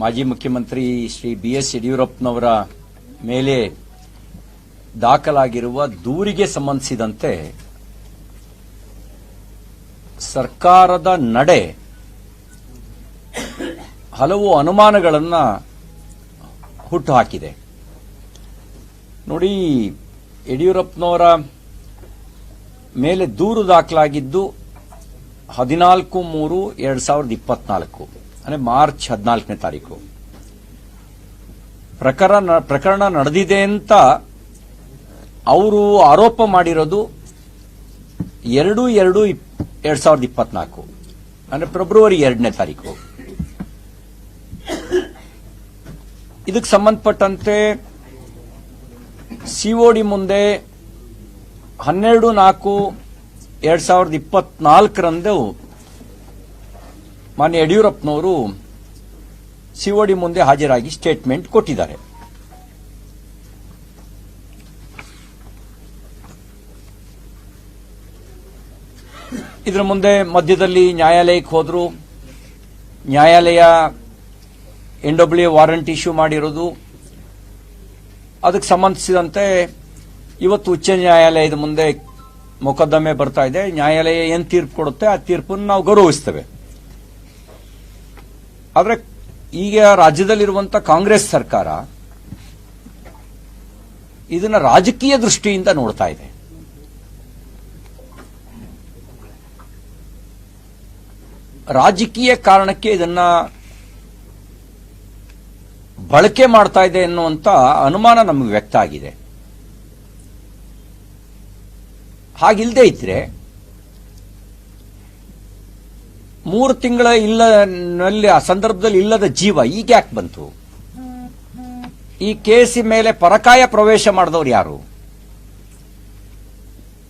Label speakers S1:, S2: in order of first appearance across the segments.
S1: ಮಾಜಿ ಮುಖ್ಯಮಂತ್ರಿ Shri B S ಯಡಿಯೂರಪ್ಪನವರ ಮೇಲೆ ದಾಖಲಾಗಿರುವ ದೂರಿಗೆ ಸಂಬಂಧಿಸಿದಂತೆ ಸರ್ಕಾರದ ನಡೆ ಹಲವು ಅನುಮಾನಗಳನ್ನು ಹುಟ್ಟುಹಾಕಿದೆ. ನೋಡಿ, ಯಡಿಯೂರಪ್ಪನವರ ಮೇಲೆ ದೂರು ದಾಖಲಾಗಿದ್ದು ಹದಿನಾಲ್ಕು ಮೂರು ಎರಡ್ ಸಾವಿರದ ಇಪ್ಪತ್ನಾಲ್ಕು. ಅಂದ್ರೆ ಮಾರ್ಚ್ ಹದಿನಾಲ್ಕನೇ ತಾರೀಕು. ಪ್ರಕರಣ ಪ್ರಕರಣ ನಡೆದಿದೆ ಅಂತ ಅವರು ಆರೋಪ ಮಾಡಿರೋದು ಎರಡು ಎರಡು ಎರಡು ಸಾವಿರದ ಇಪ್ಪತ್ನಾಲ್ಕು. ಅಂದರೆ ಫೆಬ್ರವರಿ ಎರಡನೇ ತಾರೀಕು. ಇದಕ್ಕೆ ಸಂಬಂಧಪಟ್ಟಂತೆ ಸಿಒಡಿ ಮುಂದೆ ಹನ್ನೆರಡು ನಾಲ್ಕು ಎರಡ್ ಸಾವಿರದ ಇಪ್ಪತ್ನಾಲ್ಕರಂದು ಮಾನ್ಯ ಯಡಿಯೂರಪ್ಪನವರು ಸಿಒಡಿ ಮುಂದೆ ಹಾಜರಾಗಿ ಸ್ಟೇಟ್ಮೆಂಟ್ ಕೊಟ್ಟಿದ್ದಾರೆ. ಇದರ ಮುಂದೆ ಮಧ್ಯದಲ್ಲಿ ನ್ಯಾಯಾಲಯಕ್ಕೆ ಹೋದರು. ನ್ಯಾಯಾಲಯ ಎನ್ ಡಬ್ಲ್ಯೂ ವಾರಂಟ್ ಇಶ್ಯೂ ಮಾಡಿರೋದು. ಅದಕ್ಕೆ ಸಂಬಂಧಿಸಿದಂತೆ ಇವತ್ತು ಉಚ್ಚ ನ್ಯಾಯಾಲಯದ ಮುಂದೆ ಮೊಕದ್ದಮೆ ಬರ್ತಾ ಇದೆ. ನ್ಯಾಯಾಲಯ ಏನು ತೀರ್ಪು ಕೊಡುತ್ತೆ ಆ ತೀರ್ಪನ್ನು ನಾವು ಗೌರವಿಸ್ತೇವೆ. ಆದ್ರೆ ಈಗ ರಾಜ್ಯದಲ್ಲಿರುವಂತ ಕಾಂಗ್ರೆಸ್ ಸರ್ಕಾರ ಇದನ್ನ ರಾಜಕೀಯ ದೃಷ್ಟಿಯಿಂದ ನೋಡ್ತಾ ಇದೆ. ರಾಜಕೀಯ ಕಾರಣಕ್ಕೆ ಇದನ್ನ ಬಳಕೆ ಮಾಡ್ತಾ ಇದೆ ಎನ್ನುವಂತ ಅನುಮಾನ ನಮಗೆ ವ್ಯಕ್ತ ಆಗಿದೆ. ಹಾಗಿಲ್ಲದೆ ಇದ್ರೆ ಮೂರು ತಿಂಗಳ ಇಲ್ಲ ಆ ಸಂದರ್ಭದಲ್ಲಿ ಇಲ್ಲದ ಜೀವ, ಈಗ ಯಾಕೆ ಬಂತು? ಈ ಕೇಸಿ ಮೇಲೆ ಪರಕಾಯ ಪ್ರವೇಶ ಮಾಡಿದವರು ಯಾರು?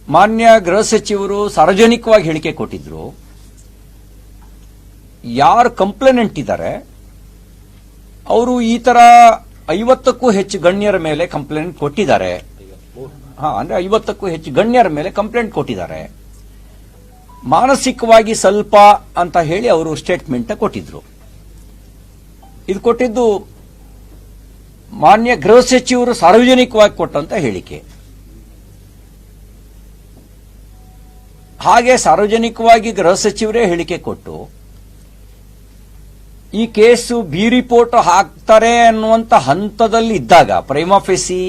S1: ಮಾನ್ಯ ಗೃಹ ಸಚಿವರು ಸಾರ್ವಜನಿಕವಾಗಿ ಹೇಳಿಕೆ ಕೊಟ್ಟಿದ್ರು. ಯಾರು ಕಂಪ್ಲೇನೆಂಟ್ ಇದ್ದಾರೆ ಅವರು ಈ ತರ ಐವತ್ತಕ್ಕೂ ಹೆಚ್ಚು ಗಣ್ಯರ ಮೇಲೆ ಕಂಪ್ಲೇಂಟ್ ಕೊಟ್ಟಿದ್ದಾರೆ. ಹಾ, ಅಂದ್ರೆ ಐವತ್ತಕ್ಕೂ ಹೆಚ್ಚು ಗಣ್ಯರ ಮೇಲೆ ಕಂಪ್ಲೇಂಟ್ ಕೊಟ್ಟಿದ್ದಾರೆ. ಮಾನಸಿಕವಾಗಿ ಸ್ವಲ್ಪ ಅಂತ ಹೇಳಿ ಅವರು ಸ್ಟೇಟ್ಮೆಂಟ್ ಕೊಟ್ಟಿದ್ರು. ಇದು ಕೊಟ್ಟಿದ್ದು ಮಾನ್ಯ ಗೃಹ ಸಚಿವರು ಸಾರ್ವಜನಿಕವಾಗಿ ಕೊಟ್ಟಂತ ಹೇಳಿಕೆ. ಹಾಗೆ ಸಾರ್ವಜನಿಕವಾಗಿ ಗೃಹ ಸಚಿವರೇ ಹೇಳಿಕೆ ಕೊಟ್ಟು, ಈ ಕೇಸು ಬಿ ರಿಪೋರ್ಟ್ ಹಾಕ್ತಾರೆ ಅನ್ನುವಂತ ಹಂತದಲ್ಲಿ ಇದ್ದಾಗ ಪ್ರೈಮಾಫೆಸಿ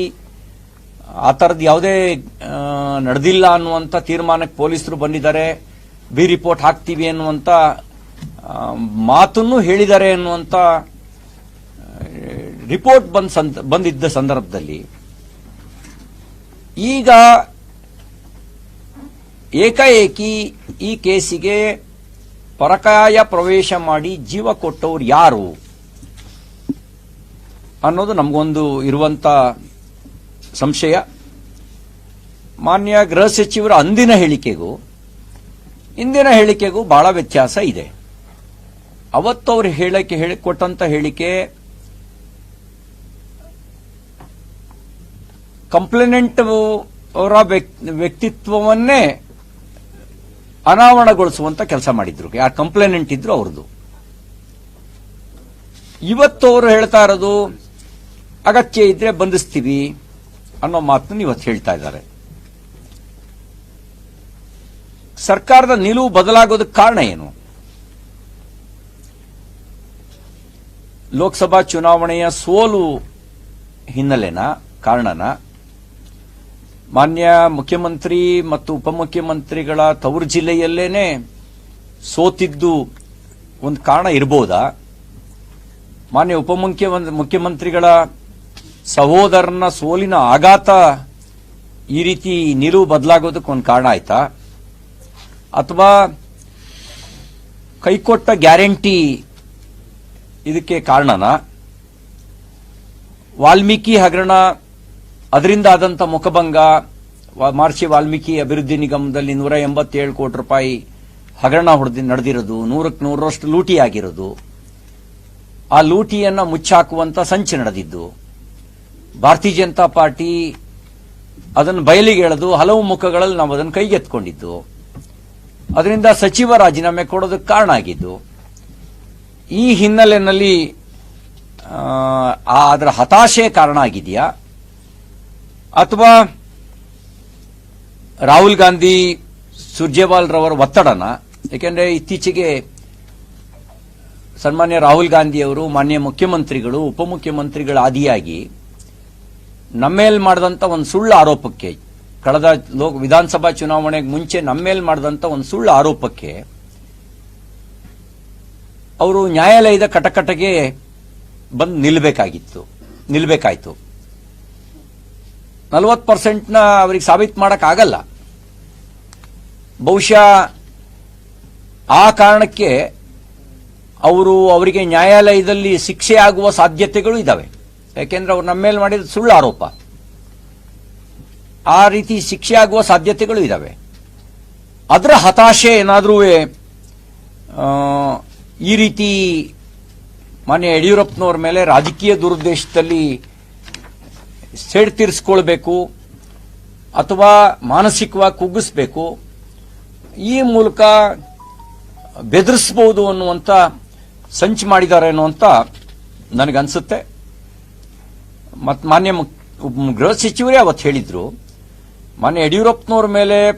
S1: ಆ ಥರದ್ದು ಯಾವುದೇ ನಡೆದಿಲ್ಲ ಅನ್ನುವಂಥ ತೀರ್ಮಾನಕ್ಕೆ ಪೊಲೀಸರು ಬಂದಿದ್ದಾರೆ ಬಿ ರಿಪೋರ್ಟ್ ಹಾಕ್ತೀವಿ ಅನ್ನುವಂಥ ಮಾತನ್ನು ಹೇಳಿದ್ದಾರೆ ಅನ್ನುವಂಥ ರಿಪೋರ್ಟ್ ಬಂದ ಬಂದಿದ್ದ ಸಂದರ್ಭದಲ್ಲಿ ಈಗ ಏಕಾಏಕಿ ಈ ಕೇಸಿಗೆ ಪರಕಾಯ ಪ್ರವೇಶ ಮಾಡಿ ಜೀವ ಕೊಟ್ಟವರು ಯಾರು ಅನ್ನೋದು ನಮಗೊಂದು ಇರುವಂತ ಸಂಶಯ. ಮಾನ್ಯ ಗೃಹ ಸಚಿವರ ಅಂದಿನ ಹೇಳಿಕೆಗೂ ಇಂದಿನ ಹೇಳಿಕೆಗೂ ಬಹಳ ವ್ಯತ್ಯಾಸ ಇದೆ. ಅವತ್ತು ಅವರು ಹೇಳಿಕೆ ಹೇಳಿಕೊಟ್ಟಂತ ಹೇಳಿಕೆ ಕಂಪ್ಲೇನೆಂಟ್ ಅವರ ವ್ಯಕ್ತಿ- ವ್ಯಕ್ತಿತ್ವವನ್ನೇ ಅನಾವರಣಗೊಳಿಸುವಂತ ಕೆಲಸ ಮಾಡಿದ್ರು. ಯಾರು ಕಂಪ್ಲೇನೆಂಟ್ ಇದ್ರು ಅವ್ರದ್ದು. ಇವತ್ತು ಅವರು ಹೇಳ್ತಾ ಇರೋದು, ಅಗತ್ಯ ಇದ್ರೆ ಬಂಧಿಸ್ತೀವಿ ಅನ್ನೋ ಮಾತನ್ನು ಇವತ್ತು ಹೇಳ್ತಾ ಇದ್ದಾರೆ. ಸರ್ಕಾರದ ನಿಲುವು ಬದಲಾಗೋದಕ್ಕೆ ಕಾರಣ ಏನು? ಲೋಕಸಭಾ ಚುನಾವಣೆಯ ಸೋಲು ಹಿನ್ನೆಲೆನ, ಕಾರಣನ? ಮಾನ್ಯ ಮುಖ್ಯಮಂತ್ರಿ ಮತ್ತು ಉಪಮುಖ್ಯಮಂತ್ರಿಗಳ ತವರು ಜಿಲ್ಲೆಯಲ್ಲೇನೆ ಸೋತಿದ್ದು ಒಂದು ಕಾರಣ ಇರಬಹುದಾ ಮಾನ್ಯ ಉಪಮುಖ್ಯ ಮುಖ್ಯಮಂತ್ರಿಗಳ ಸಹೋದರನ ಸೋಲಿನ ಆಘಾತ ಈ ರೀತಿ ನಿಲುವು ಬದಲಾಗೋದಕ್ಕೆ ಒಂದು ಕಾರಣ ಆಯ್ತಾ? ಅಥವಾ ಕೈಕೊಟ್ಟ ಗ್ಯಾರಂಟಿ ಇದಕ್ಕೆ ಕಾರಣನ? ವಾಲ್ಮೀಕಿ ಹಗರಣ ಅದರಿಂದ ಆದಂಥ ಮುಖಭಂಗ ಮಹರ್ಷಿ ವಾಲ್ಮೀಕಿ ಅಭಿವೃದ್ಧಿ ನಿಗಮದಲ್ಲಿ ನೂರ ಎಂಬತ್ತೇಳು ಕೋಟಿ ರೂಪಾಯಿ ಹಗರಣ ಹೊಡೆದು, ನಡೆದಿರೋದು ನೂರಕ್ಕೆ ನೂರರಷ್ಟು ಲೂಟಿ ಆಗಿರೋದು. ಆ ಲೂಟಿಯನ್ನು ಮುಚ್ಚಾಕುವಂತ ಸಂಚು ನಡೆದಿದ್ದು. ಭಾರತೀಯ ಜನತಾ ಪಾರ್ಟಿ ಅದನ್ನು ಬಯಲಿಗೆ ಎಳೆದು ಹಲವು ಮುಖಗಳಲ್ಲಿ ನಾವು ಅದನ್ನು ಕೈಗೆತ್ಕೊಂಡಿದ್ದು ಅದರಿಂದ ಸಚಿವ ರಾಜೀನಾಮೆ ಕೊಡೋದಕ್ಕೆ ಕಾರಣ ಆಗಿದ್ದು, ಈ ಹಿನ್ನೆಲೆಯಲ್ಲಿ ಅದರ ಹತಾಶೆ ಕಾರಣ ಆಗಿದೆಯಾ? ಅಥವಾ ರಾಹುಲ್ ಗಾಂಧಿ, ಸುರ್ಜೇವಾಲ್ ರವರ ಒತ್ತಡನ, ಏಕೆಂದರೆ ಇತ್ತೀಚೆಗೆ ಸನ್ಮಾನ್ಯ ರಾಹುಲ್ ಗಾಂಧಿಯವರು ಮಾನ್ಯ ಮುಖ್ಯಮಂತ್ರಿಗಳು ಉಪಮುಖ್ಯಮಂತ್ರಿಗಳ ಆದಿಯಾಗಿ ನಮ್ಮೇಲ್ ಮಾಡಿದಂತ ಒಂದು ಸುಳ್ಳು ಆರೋಪಕ್ಕೆ ಕಳೆದ ಲೋಕ, ವಿಧಾನಸಭಾ ಚುನಾವಣೆಗೆ ಮುಂಚೆ ನಮ್ಮ ಮೇಲೆ ಮಾಡಿದಂತ ಒಂದು ಸುಳ್ಳು ಆರೋಪಕ್ಕೆ ಅವರು ನ್ಯಾಯಾಲಯದ ಕಟಕಟಗೆ ಬಂದು ನಿಲ್ಬೇಕಾಗಿತ್ತು, ನಿಲ್ಬೇಕಾಯ್ತು. ನಲವತ್ತು ಪರ್ಸೆಂಟ್ನ ಅವರಿಗೆ ಸಾಬೀತು ಮಾಡಕ್ ಆಗಲ್ಲ ಬಹುಶಃ ಆ ಕಾರಣಕ್ಕೆ ಅವರು ಅವರಿಗೆ ನ್ಯಾಯಾಲಯದಲ್ಲಿ ಶಿಕ್ಷೆ ಆಗುವ ಸಾಧ್ಯತೆಗಳು ಇದ್ದಾವೆ ಯಾಕೆಂದ್ರೆ ಅವ್ರು ನಮ್ಮ ಮೇಲೆ ಮಾಡಿದ ಸುಳ್ಳು ಆರೋಪ. ಆ ರೀತಿ ಶಿಕ್ಷೆ ಆಗುವ ಸಾಧ್ಯತೆಗಳು ಇದ್ದಾವೆ ಅದರ ಹತಾಶೆ ಏನಾದರೂ ಈ ರೀತಿ ಮಾನ್ಯ ಯಡಿಯೂರಪ್ಪನವ್ರ ಮೇಲೆ ರಾಜಕೀಯ ದುರುದ್ದೇಶದಲ್ಲಿ ಸೇಡ್ ತೀರಿಸ್ಕೊಳ್ಬೇಕು ಅಥವಾ ಮಾನಸಿಕವಾಗಿ ಕುಗ್ಗಿಸ್ಬೇಕು, ಈ ಮೂಲಕ ಬೆದರಿಸಬಹುದು ಅನ್ನುವಂತ ಸಂಚು ಮಾಡಿದ್ದಾರೆ ಅನ್ನುವಂತ ನನಗನ್ಸುತ್ತೆ. ಮತ್ತು ಮಾನ್ಯ ಗೃಹ ಸಚಿವರೇ ಅವತ್ತು ಹೇಳಿದ್ರು ಮಾನ್ಯ ಯಡಿಯೂರಪ್ಪನವ್ರ ಮೇಲೆ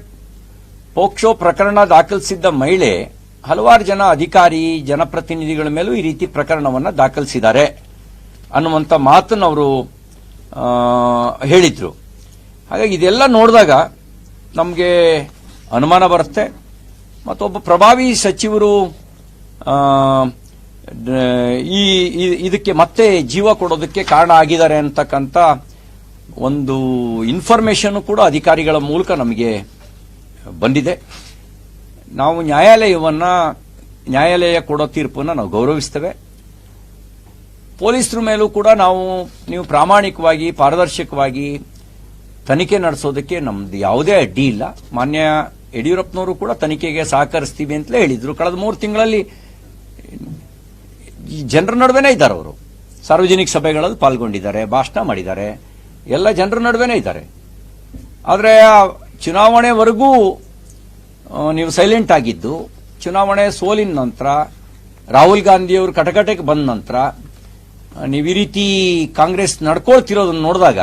S1: ಪೋಕ್ಸೋ ಪ್ರಕರಣ ದಾಖಲಿಸಿದ್ದ ಮಹಿಳೆ ಹಲವಾರು ಜನ ಅಧಿಕಾರಿ, ಜನಪ್ರತಿನಿಧಿಗಳ ಮೇಲೂ ಈ ರೀತಿ ಪ್ರಕರಣವನ್ನು ದಾಖಲಿಸಿದ್ದಾರೆ ಅನ್ನುವಂಥ ಮಾತನ್ನು ಅವರು ಹೇಳಿದರು. ಹಾಗಾಗಿ ಇದೆಲ್ಲ ನೋಡಿದಾಗ ನಮಗೆ ಅನುಮಾನ ಬರುತ್ತೆ. ಮತ್ತೊಬ್ಬ ಪ್ರಭಾವಿ ಸಚಿವರು ಈ- ಇದಕ್ಕೆ ಮತ್ತೆ ಜೀವ ಕೊಡೋದಕ್ಕೆ ಕಾರಣ ಆಗಿದ್ದಾರೆ ಅಂತಕ್ಕಂಥ ಒಂದು ಇನ್ಫಾರ್ಮೇಷನ್ ಕೂಡ ಅಧಿಕಾರಿಗಳ ಮೂಲಕ ನಮಗೆ ಬಂದಿದೆ. ನಾವು ನ್ಯಾಯಾಲಯವನ್ನ, ನ್ಯಾಯಾಲಯ ಕೊಡೋ ತೀರ್ಪನ್ನು ನಾವು ಗೌರವಿಸ್ತೇವೆ. ಪೊಲೀಸರ ಮೇಲೂ ಕೂಡ ನಾವು, ನೀವು ಪ್ರಾಮಾಣಿಕವಾಗಿ, ಪಾರದರ್ಶಕವಾಗಿ ತನಿಖೆ ನಡೆಸೋದಕ್ಕೆ ನಮ್ದು ಯಾವುದೇ ಅಡ್ಡಿ ಇಲ್ಲ. ಮಾನ್ಯ ಯಡಿಯೂರಪ್ಪನವರು ಕೂಡ ತನಿಖೆಗೆ ಸಹಕರಿಸ್ತೀವಿ ಅಂತಲೇ ಹೇಳಿದ್ರು. ಕಳೆದ ಮೂರು ತಿಂಗಳಲ್ಲಿ ಜನರ ನಡುವೆನೇ ಇದ್ದಾರೆ ಅವರು. ಸಾರ್ವಜನಿಕ ಸಭೆಗಳಲ್ಲಿ ಪಾಲ್ಗೊಂಡಿದ್ದಾರೆ, ಭಾಷಣ ಮಾಡಿದ್ದಾರೆ. ಎಲ್ಲ ಜನರ ನಡುವೆನೇ ಇದ್ದಾರೆ. ಆದರೆ ಚುನಾವಣೆವರೆಗೂ ನೀವು ಸೈಲೆಂಟ್ ಆಗಿದ್ದು, ಚುನಾವಣೆ ಸೋಲಿನ ನಂತರ, ರಾಹುಲ್ ಗಾಂಧಿಯವರು ಕಟಕಟೆಗೆ ಬಂದ ನಂತರ ನೀವು ಈ ರೀತಿ ಕಾಂಗ್ರೆಸ್ ನಡ್ಕೊಳ್ತಿರೋದನ್ನು ನೋಡಿದಾಗ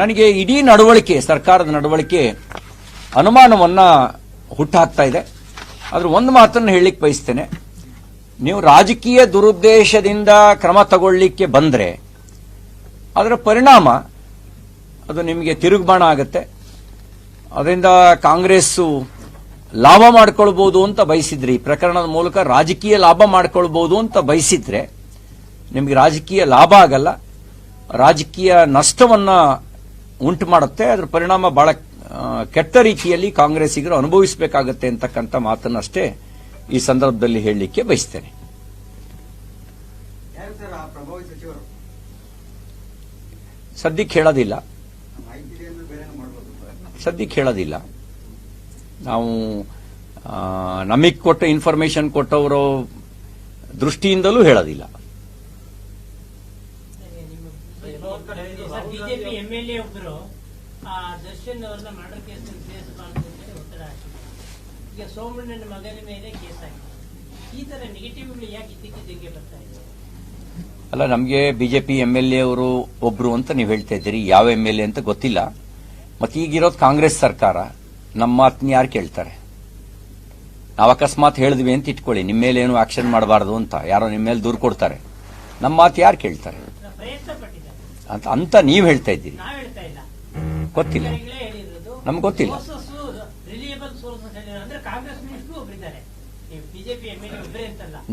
S1: ನನಗೆ ಇಡೀ ನಡವಳಿಕೆ, ಸರ್ಕಾರದ ನಡವಳಿಕೆ ಅನುಮಾನವನ್ನು ಹುಟ್ಟಾಕ್ತಾ ಇದೆ. ಆದರೆ ಒಂದು ಮಾತನ್ನು ಹೇಳಲಿಕ್ಕೆ ಬಯಸ್ತೇನೆ. ನೀವು ರಾಜಕೀಯ ದುರುದ್ದೇಶದಿಂದ ಕ್ರಮ ತಗೊಳ್ಳಿಕ್ಕೆ ಬಂದ್ರೆ ಅದರ ಪರಿಣಾಮ, ಅದು ನಿಮಗೆ ತಿರುಗುಬಾಣ ಆಗುತ್ತೆ. ಅದರಿಂದ ಕಾಂಗ್ರೆಸ್ಸು ಲಾಭ ಮಾಡ್ಕೊಳ್ಬಹುದು ಅಂತ ಬಯಸಿದ್ರಿ. ಈ ಪ್ರಕರಣದ ಮೂಲಕ ರಾಜಕೀಯ ಲಾಭ ಮಾಡ್ಕೊಳ್ಬಹುದು ಅಂತ ಬಯಸಿದ್ರೆ ನಿಮಗೆ ರಾಜಕೀಯ ಲಾಭ ಆಗಲ್ಲ. ರಾಜಕೀಯ ನಷ್ಟವನ್ನ ಉಂಟು ಮಾಡುತ್ತೆ. ಅದರ ಪರಿಣಾಮ ಬಹಳ ಕೆಟ್ಟ ರೀತಿಯಲ್ಲಿ ಕಾಂಗ್ರೆಸ್ಸಿಗರು ಅನುಭವಿಸಬೇಕಾಗತ್ತೆ ಅಂತಕ್ಕಂಥ ಮಾತನ್ನಷ್ಟೇ ಈ ಸಂದರ್ಭದಲ್ಲಿ ಹೇಳಲಿಕ್ಕೆ ಬಯಸ್ತೇನೆ
S2: ಯಾರು ಸರ್ ಆ ಪ್ರಭಾವಿ ಸಚಿವರು
S1: ಸದ್ಯಕ್ಕೆ ಹೇಳೋದಿಲ್ಲ ಸದ್ಯಕ್ಕೆ ಹೇಳೋದಿಲ್ಲ ನಾವು ನಮಗೆ ಕೊಟ್ಟ ಇನ್ಫಾರ್ಮೇಶನ್ ಕೊಟ್ಟವರ ದೃಷ್ಟಿಯಿಂದಲೂ ಹೇಳೋದಿಲ್ಲ.
S3: ಬಿಜೆಪಿ ಎಂಎಲ್ಎ ಒಬ್ಬರು ಆ ದರ್ಶನ್ ಅವ್ರನ್ನ ಮರ್ಡರ್ ಕೇಸ್ ಸೇರಿಸಬಾರದು ಅಂತ ಒತ್ತಡ ಹಾಕಿದ್ರು. ಈಗ ಸೋಮಣ್ಣನ ಮಗನ ಮೇಲೆ ಕೇಸ್ ಆಗಿದೆ. ಈ ತರ ನೆಗೆಟಿವ್ಗಳು ಯಾಕೆ ಇದ್ದಕ್ಕಿದ್ದಂಗೆ ಬರ್ತಾ ಇದೆ?
S1: ಅಲ್ಲ, ನಮಗೆ ಬಿಜೆಪಿ ಎಂ ಎಲ್ ಎ ಅವರು ಒಬ್ರು ಅಂತ ನೀವು ಹೇಳ್ತಾ ಇದ್ದೀರಿ. ಯಾವ ಎಂ ಎಲ್ ಎ ಅಂತ ಗೊತ್ತಿಲ್ಲ. ಮತ್ತೆ ಈಗಿರೋದು ಕಾಂಗ್ರೆಸ್ ಸರ್ಕಾರ, ನಮ್ಮ ಮಾತನ್ನ ಯಾರು ಕೇಳ್ತಾರೆ? ನಾವು ಅಕಸ್ಮಾತ್ ಹೇಳಿದ್ವಿ ಅಂತ ಇಟ್ಕೊಳ್ಳಿ. ನಿಮ್ಮ ಮೇಲೆ ಏನು ಆಕ್ಷನ್ ಮಾಡಬಾರ್ದು ಅಂತ. ಯಾರೋ ನಿಮ್ಮ ಮೇಲೆ ದೂರು ಕೊಡ್ತಾರೆ. ನಮ್ಮ ಮಾತು ಯಾರು ಕೇಳ್ತಾರೆ? ಅಂತ ಅಂತ ನೀವು ಹೇಳ್ತಾ ಇದ್ದೀರಿ. ಗೊತ್ತಿಲ್ಲ. ನಮ್ಗೆ ಗೊತ್ತಿಲ್ಲ.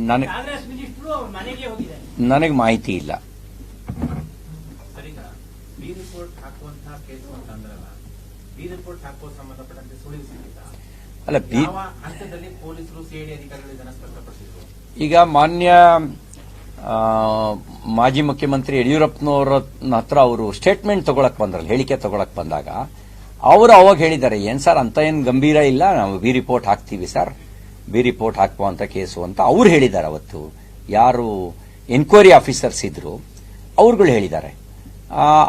S1: ನನಗೆ-
S3: ಕಾಂಗ್ರೆಸ್ ಮಿನಿಸ್ಟ್ರು ಮನೆಗೆ ಹೋಗಿದ್ದಾರೆ
S1: ನನಗೆ ಮಾಹಿತಿ ಇಲ್ಲ. ಅಲ್ಲ ಈಗ ಮಾನ್ಯ ಆ, ಮಾಜಿ ಮುಖ್ಯಮಂತ್ರಿ ಯಡಿಯೂರಪ್ಪನವರ ಹತ್ರ ಅವರು ಸ್ಟೇಟ್ಮೆಂಟ್ ತಗೊಳಕ್ ಬಂದ್ರಲ್ಲ ಹೇಳಿಕೆ ತಗೊಳಕ್ ಬಂದಾಗ ಅವರು ಅವಾಗ ಹೇಳಿದ್ದಾರೆ ಏನ್ ಸರ್ ಅಂತ ಏನ್ ಗಂಭೀರ ಇಲ್ಲ ನಾವು ಬಿ ರಿಪೋರ್ಟ್ ಹಾಕ್ತೀವಿ ಸರ್? ಬಿ ರಿಪೋರ್ಟ್ ಹಾಕುವಂತ ಕೇಸು ಅಂತ ಅವ್ರು ಹೇಳಿದ್ದಾರೆ ಅವತ್ತು. ಯಾರು ಎನ್ಕ್ವೈರಿ ಆಫೀಸರ್ಸ್ ಇದ್ರು, ಅವ್ರುಗಳು ಹೇಳಿದ್ದಾರೆ.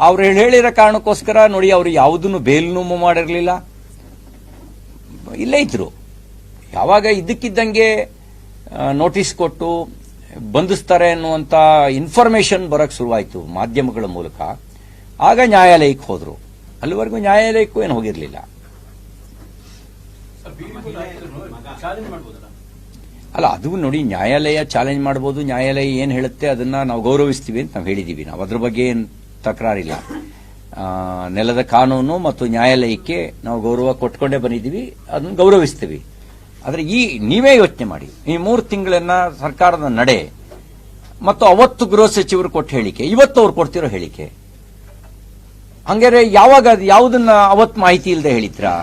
S1: ಅವ್ರು ಹೇಳಿರೋ ಕಾರಣಕ್ಕೋಸ್ಕರ ನೋಡಿ ಅವರು ಯಾವುದನ್ನು ಬೇಲ್ನೂ ಮಾಡಿರಲಿಲ್ಲ. ಇಲ್ಲೇ ಇದ್ರು. ಯಾವಾಗ ಇದ್ದಕ್ಕಿದ್ದಂಗೆ ನೋಟಿಸ್ ಕೊಟ್ಟು ಬಂಧಿಸ್ತಾರೆ ಅನ್ನುವಂತ ಇನ್ಫಾರ್ಮೇಶನ್ ಬರೋಕ್ಕೆ ಶುರುವಾಯಿತು ಮಾಧ್ಯಮಗಳ ಮೂಲಕ. ಆಗ ನ್ಯಾಯಾಲಯಕ್ಕೆ ಹೋದ್ರು. ಅಲ್ಲಿವರೆಗೂ ನ್ಯಾಯಾಲಯಕ್ಕೂ ಏನು ಹೋಗಿರಲಿಲ್ಲ. ಅಲ್ಲ, ಅದು ನೋಡಿ ನ್ಯಾಯಾಲಯ ಚಾಲೆಂಜ್ ಮಾಡಬಹುದು ನ್ಯಾಯಾಲಯ ಏನ್ ಹೇಳುತ್ತೆ ಅದನ್ನ ನಾವು ಗೌರವಿಸ್ತೀವಿ ಅಂತ ನಾವು ಹೇಳಿದೀವಿ. ನಾವು ಅದ್ರ ಬಗ್ಗೆ ಏನು ತಕರಾರಿಲ್ಲ. ನೆಲದ ಕಾನೂನು ಮತ್ತು ನ್ಯಾಯಾಲಯಕ್ಕೆ ನಾವು ಗೌರವ ಕೊಟ್ಕೊಂಡೇ ಬಂದಿದ್ದೀವಿ, ಅದನ್ನು ಗೌರವಿಸ್ತೀವಿ. ಆದರೆ ಈ, ನೀವೇ ಯೋಚನೆ ಮಾಡಿ. ಈ ಮೂರು ತಿಂಗಳನ್ನ ಸರ್ಕಾರದ ನಡೆ ಮತ್ತು ಅವತ್ತು ಗೃಹ ಸಚಿವರು ಕೊಟ್ಟ ಹೇಳಿಕೆ, ಇವತ್ತು ಅವ್ರು ಕೊಡ್ತಿರೋ ಹೇಳಿಕೆ. ಹಂಗಾರೆ ಯಾವಾಗ ಅದು ಯಾವುದನ್ನ ಅವತ್ತು ಮಾಹಿತಿ ಇಲ್ಲದೆ ಹೇಳಿದ್ರಾ?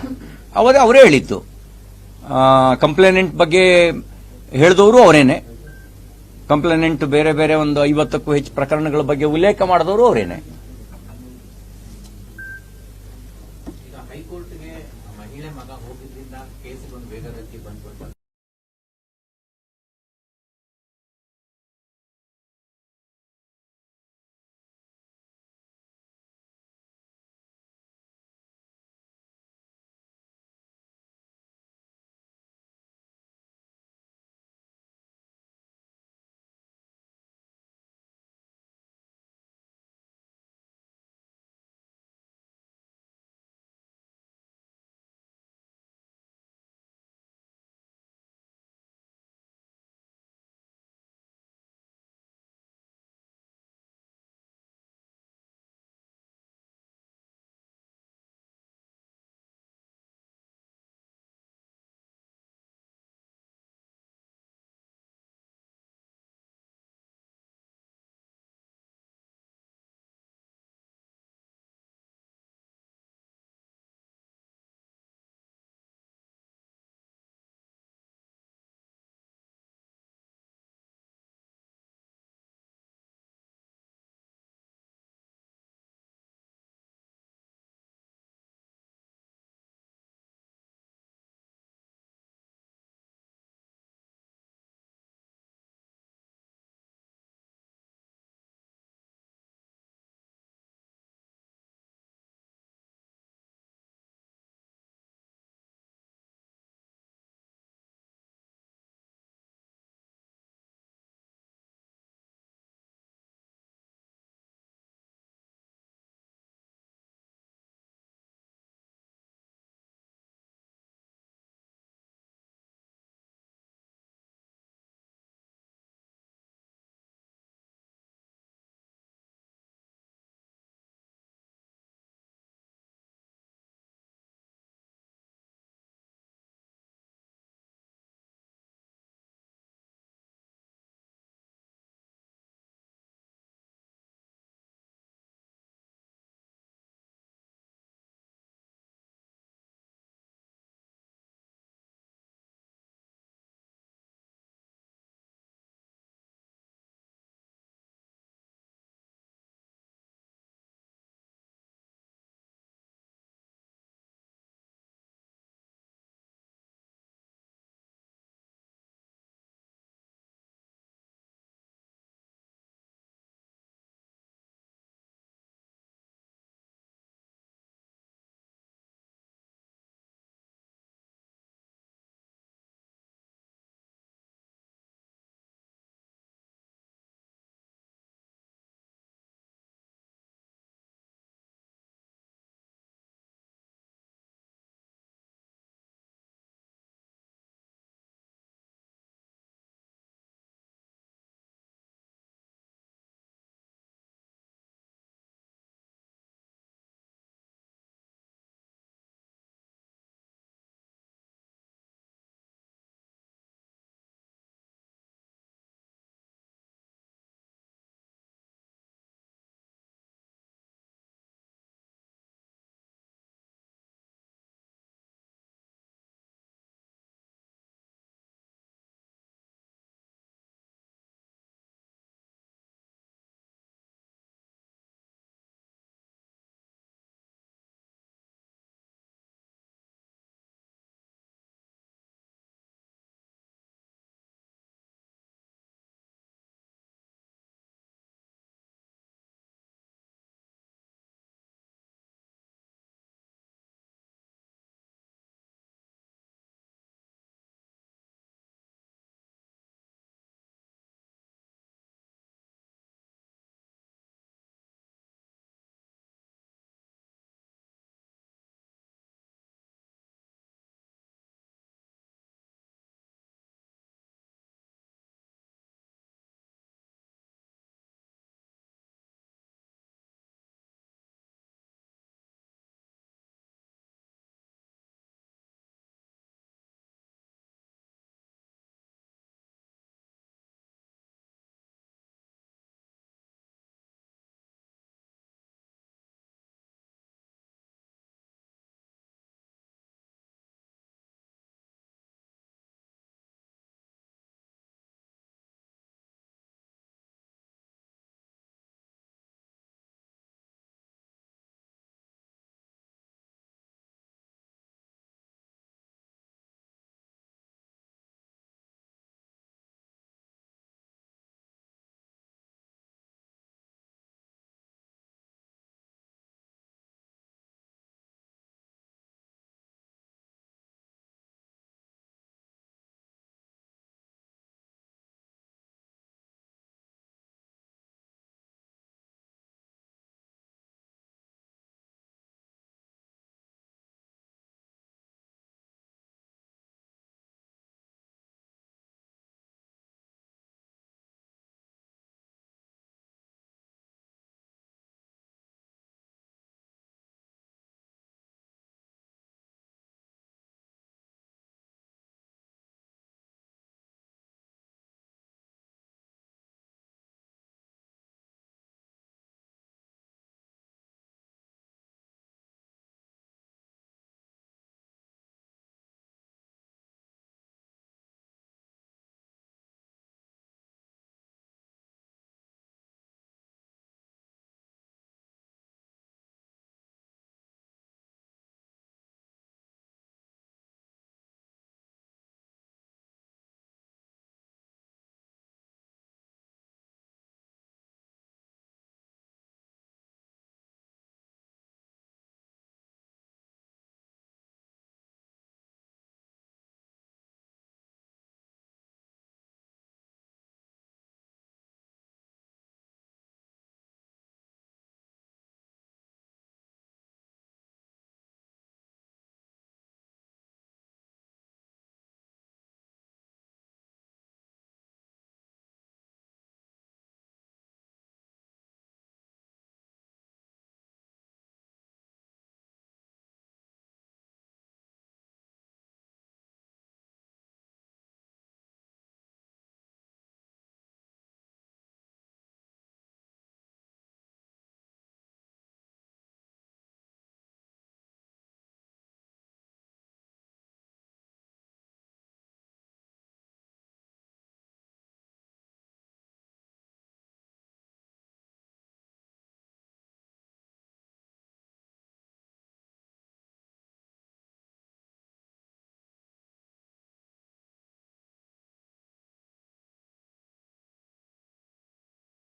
S1: ಅವಾಗ ಅವರೇ ಹೇಳಿದ್ದು. ಕಂಪ್ಲೇನೆಂಟ್ ಬಗ್ಗೆ ಹೇಳಿದವರು ಅವರೇನೆ. ಕಂಪ್ಲೇನೆಂಟ್ ಬೇರೆ ಬೇರೆ ಒಂದು ಐವತ್ತಕ್ಕೂ ಹೆಚ್ಚು ಪ್ರಕರಣಗಳ ಬಗ್ಗೆ ಉಲ್ಲೇಖ ಮಾಡಿದವರು ಅವರೇನೆ.